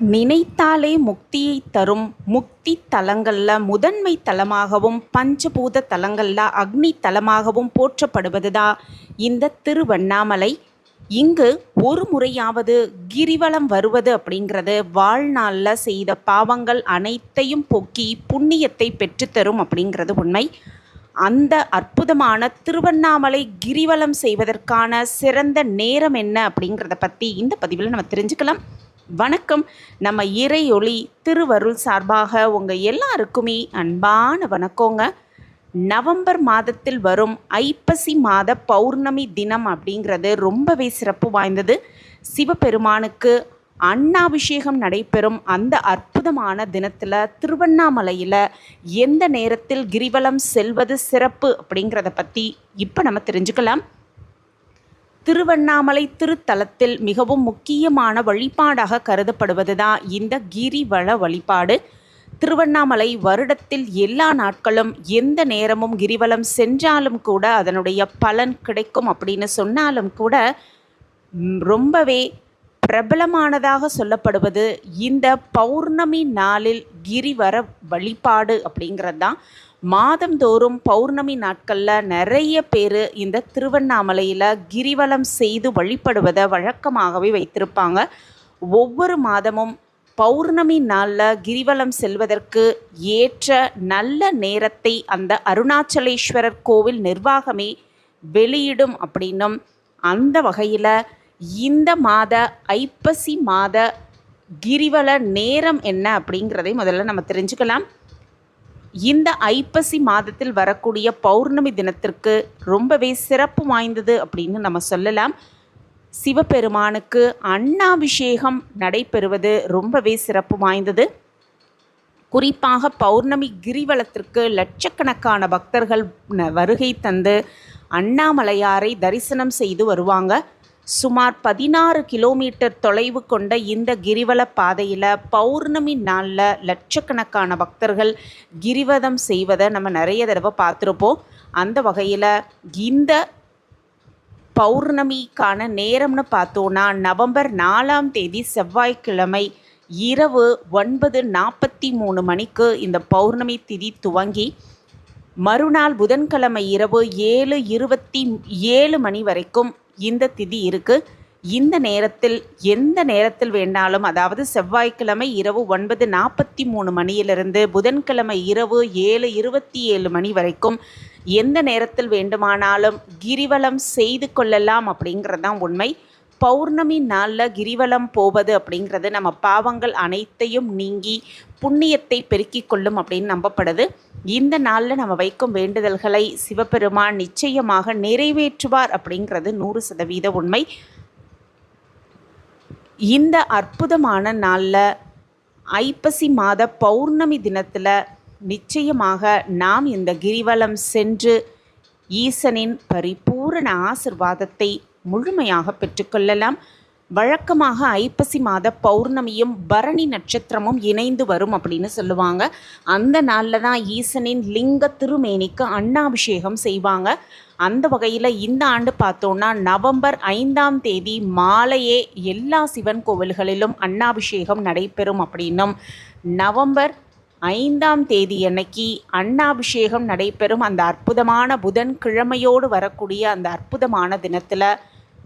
நினைத்தாலே முக்தியை தரும் முக்தி தலங்களில் முதன்மை தலமாகவும் பஞ்சபூத தலங்களில் அக்னி தலமாகவும் போற்றப்படுவதுதான் இந்த திருவண்ணாமலை. இங்கு ஒரு முறையாவது கிரிவலம் வருவது அப்படிங்கிறது வாழ்நாளில் செய்த பாவங்கள் அனைத்தையும் போக்கி புண்ணியத்தை பெற்றுத்தரும் அப்படிங்கிறது உண்மை. அந்த அற்புதமான திருவண்ணாமலை கிரிவலம் செய்வதற்கான சிறந்த நேரம் என்ன அப்படிங்கிறத பற்றி இந்த பதிவில் நம்ம தெரிஞ்சுக்கலாம். வணக்கம். நம்ம இறையொளி திருவருள் சார்பாக உங்கள் எல்லாருக்குமே அன்பான வணக்கங்க. நவம்பர் மாதத்தில் வரும் ஐப்பசி மாத பௌர்ணமி தினம் அப்படிங்கிறது ரொம்பவே சிறப்பு வாய்ந்தது. சிவபெருமானுக்கு அன்னாபிஷேகம் நடைபெறும் அந்த அற்புதமான தினத்தில் திருவண்ணாமலையில் எந்த நேரத்தில் கிரிவலம் செல்வது சிறப்பு அப்படிங்கிறத பற்றி இப்போ நம்ம தெரிஞ்சுக்கலாம். திருவண்ணாமலை திருத்தலத்தில் மிகவும் முக்கியமான வழிபாடாக கருதப்படுவது தான் இந்த கிரிவல வழிபாடு. திருவண்ணாமலை வருடத்தில் எல்லா நாட்களும் எந்த நேரமும் கிரிவலம் சென்றாலும் கூட அதனுடைய பலன் கிடைக்கும் அப்படின்னு சொன்னாலும் கூட ரொம்பவே பிரபலமானதாக சொல்லப்படுவது இந்த பௌர்ணமி நாளில் கிரிவர வழிபாடு அப்படிங்கிறது தான் மாதந்தோறும் பௌர்ணமி நாட்களில் நிறைய பேர் இந்த திருவண்ணாமலையில் கிரிவலம் செய்து வழிபடுவதை வழக்கமாகவே வைத்திருப்பாங்க. ஒவ்வொரு மாதமும் பௌர்ணமி நாளில் கிரிவலம் செல்வதற்கு ஏற்ற நல்ல நேரத்தை அந்த அருணாச்சலேஸ்வரர் கோவில் நிர்வாகமே வெளியிடும் அப்படின்னும் அந்த வகையில் இந்த மாத ஐப்பசி மாத கிரிவல நேரம் என்ன அப்படிங்கிறதை முதல்ல நம்ம தெரிஞ்சுக்கலாம். இந்த ஐப்பசி மாதத்தில் வரக்கூடிய பௌர்ணமி தினத்திற்கு ரொம்பவே சிறப்பு வாய்ந்தது அப்படின்னு நம்ம சொல்லலாம். சிவபெருமானுக்கு அன்னாபிஷேகம் நடைபெறுவது ரொம்பவே சிறப்பு வாய்ந்தது. குறிப்பாக பௌர்ணமி கிரிவலத்திற்கு லட்சக்கணக்கான பக்தர்கள் ந- வருகை தந்து அண்ணாமலையாரை தரிசனம் செய்து வருவாங்க. சுமார் பதினாறு கிலோமீட்டர் தொலைவு கொண்ட இந்த கிரிவல பாதையில் பௌர்ணமி நாளில் லட்சக்கணக்கான பக்தர்கள் கிரிவதம் செய்வதை நம்ம நிறைய தடவை பார்த்துருப்போம். அந்த வகையில் இந்த பௌர்ணமிக்கான நேரம்னு பார்த்தோன்னா நவம்பர் நாலாம் தேதி செவ்வாய்க்கிழமை இரவு ஒன்பது நாற்பத்தி மூணு மணிக்கு இந்த பௌர்ணமி திதி துவங்கி மறுநாள் புதன்கிழமை இரவு ஏழு இருபத்தி ஏழு மணி வரைக்கும் இந்த திதி இருக்கு. இந்த நேரத்தில் எந்த நேரத்தில் வேண்டாலும் அதாவது செவ்வாய்க்கிழமை இரவு ஒன்பது நாற்பத்தி மூணு மணியிலிருந்து புதன்கிழமை இரவு ஏழு இருபத்தி ஏழு மணி வரைக்கும் எந்த நேரத்தில் வேண்டுமானாலும் கிரிவலம் செய்து கொள்ளலாம் அப்படிங்கிறது தான் உண்மை. பௌர்ணமி நாளில் கிரிவலம் போவது அப்படிங்கிறது நம்ம பாவங்கள் அனைத்தையும் நீங்கி புண்ணியத்தை பெருக்கிக் கொள்ளும் அப்படின்னு நம்பப்படுது. இந்த நாளில் நம்ம வைக்கும் வேண்டுதல்களை சிவபெருமான் நிச்சயமாக நிறைவேற்றுவார் அப்படிங்கிறது நூறு சதவீத உண்மை. இந்த அற்புதமான நாளில் ஐப்பசி மாத பௌர்ணமி தினத்தில் நிச்சயமாக நாம் இந்த கிரிவலம் சென்று ஈசனின் பரிபூரண ஆசிர்வாதத்தை முழுமையாக பெற்றுக்கொள்ளலாம். வழக்கமாக ஐப்பசி மாத பௌர்ணமியும் பரணி நட்சத்திரமும் இணைந்து வரும் அப்படின்னு சொல்லுவாங்க. அந்த நாளில் தான் ஈசனின் லிங்க திருமேனிக்கு அன்னாபிஷேகம் செய்வாங்க. அந்த வகையில் இந்த ஆண்டு பார்த்தோன்னா நவம்பர் ஐந்தாம் தேதி மாலையே எல்லா சிவன் கோவில்களிலும் அன்னாபிஷேகம் நடைபெறும் அப்படின்னும். நவம்பர் ஐந்தாம் தேதி அன்னைக்கு அன்னாபிஷேகம் நடைபெறும். அந்த அற்புதமான புதன் கிழமையோடு வரக்கூடிய அந்த அற்புதமான தினத்தில்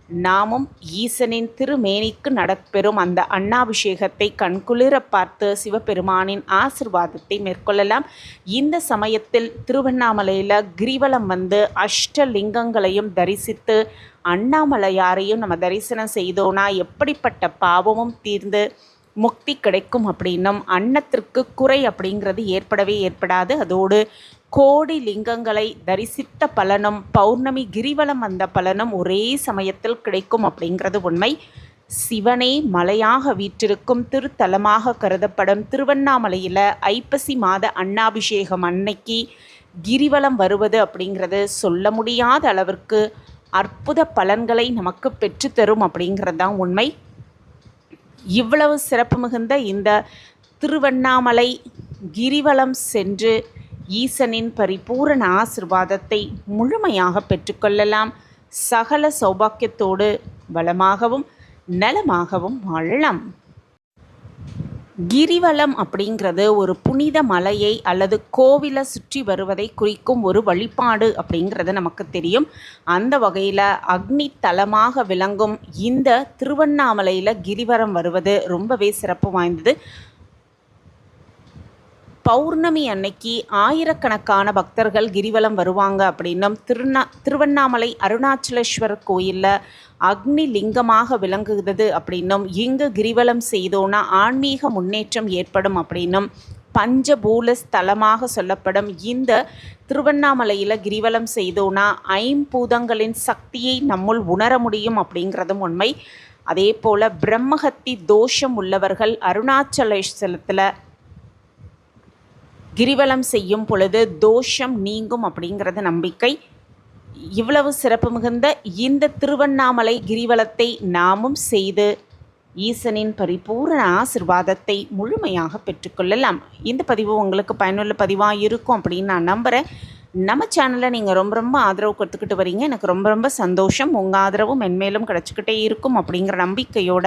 நாமும் ஈசனின் திருமேனிக்கு நடப்பெறும் அந்த அண்ணாபிஷேகத்தை கண்குளிர பார்த்து சிவபெருமானின் ஆசிர்வாதத்தை மேற்கொள்ளலாம். இந்த சமயத்தில் திருவண்ணாமலையில் கிரிவலம் வந்து அஷ்டலிங்கங்களையும் தரிசித்து அண்ணாமலையாரையும் நம்ம தரிசனம் செய்தோன்னா எப்படிப்பட்ட பாவமும் தீர்ந்து முக்தி கிடைக்கும் அப்படின்னும் அன்னத்திற்கு குறை அப்படிங்கிறது ஏற்படவே ஏற்படாது. அதோடு கோடி லிங்கங்களை தரிசித்த பலனும் பௌர்ணமி கிரிவலம் வந்த பலனும் ஒரே சமயத்தில் கிடைக்கும் அப்படிங்கிறது உண்மை. சிவனே மலையாக வீற்றிருக்கும் திருத்தலமாக கருதப்படும் திருவண்ணாமலையில் ஐப்பசி மாத அன்னாபிஷேகம் அன்னைக்கு கிரிவலம் வருவது அப்படிங்கிறது சொல்ல முடியாத அளவிற்கு அற்புத பலன்களை நமக்கு பெற்றுத்தரும் அப்படிங்கிறது தான் உண்மை. இவ்வளவு சிறப்பு மிகுந்த இந்த திருவண்ணாமலை கிரிவலம் சென்று ஈசனின் பரிபூரண ஆசிர்வாதத்தை முழுமையாக பெற்றுக்கொள்ளலாம். சகல சௌபாக்கியத்தோடு வளமாகவும் நலமாகவும் வாழலாம். கிரிவலம் அப்படிங்கிறது ஒரு புனித மலையை அல்லது கோவிலை சுற்றி வருவதை குறிக்கும் ஒரு வழிபாடு அப்படிங்கிறது நமக்கு தெரியும். அந்த வகையில் அக்னி தலமாக விளங்கும் இந்த திருவண்ணாமலையில் கிரிவலம் வருவது ரொம்பவே சிறப்பு வாய்ந்தது. பௌர்ணமி அன்னைக்கு ஆயிரக்கணக்கான பக்தர்கள் கிரிவலம் வருவாங்க அப்படின்னும் திருநா திருவண்ணாமலை அருணாச்சலேஸ்வரர் கோயிலில் அக்னி லிங்கமாக விளங்குகிறது அப்படின்னும் இங்கு கிரிவலம் செய்தோன்னா ஆன்மீக முன்னேற்றம் ஏற்படும் அப்படின்னும் பஞ்சபூல ஸ்தலமாக சொல்லப்படும் இந்த திருவண்ணாமலையில் கிரிவலம் செய்தோன்னா ஐம்பூதங்களின் சக்தியை நம்முள் உணர முடியும் அப்படிங்கிறதும் உண்மை. அதே போல் பிரம்மஹத்தி தோஷம் உள்ளவர்கள் அருணாச்சலேஸ்வரத்தில் கிரிவலம் செய்யும் பொழுது தோஷம் நீங்கும் அப்படிங்கிறது நம்பிக்கை. இவ்வளவு சிறப்பு மிகுந்த இந்த திருவண்ணாமலை கிரிவலத்தை நாமும் செய்து ஈசனின் பரிபூரண ஆசிர்வாதத்தை முழுமையாக பெற்றுக்கொள்ளலாம். இந்த பதிவு உங்களுக்கு பயனுள்ள பதிவாக இருக்கும் அப்படின்னு நான் நம்புகிறேன் நம்ம சேனலை நீங்கள் ரொம்ப ரொம்ப ஆதரவு கொடுத்துக்கிட்டு வரீங்க. எனக்கு ரொம்ப ரொம்ப சந்தோஷம். உங்கள் ஆதரவும் மென்மேலும் கிடச்சிக்கிட்டே இருக்கும் அப்படிங்கிற நம்பிக்கையோட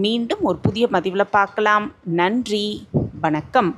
மீண்டும் ஒரு புதிய பதிவில் பார்க்கலாம். நன்றி. வணக்கம்.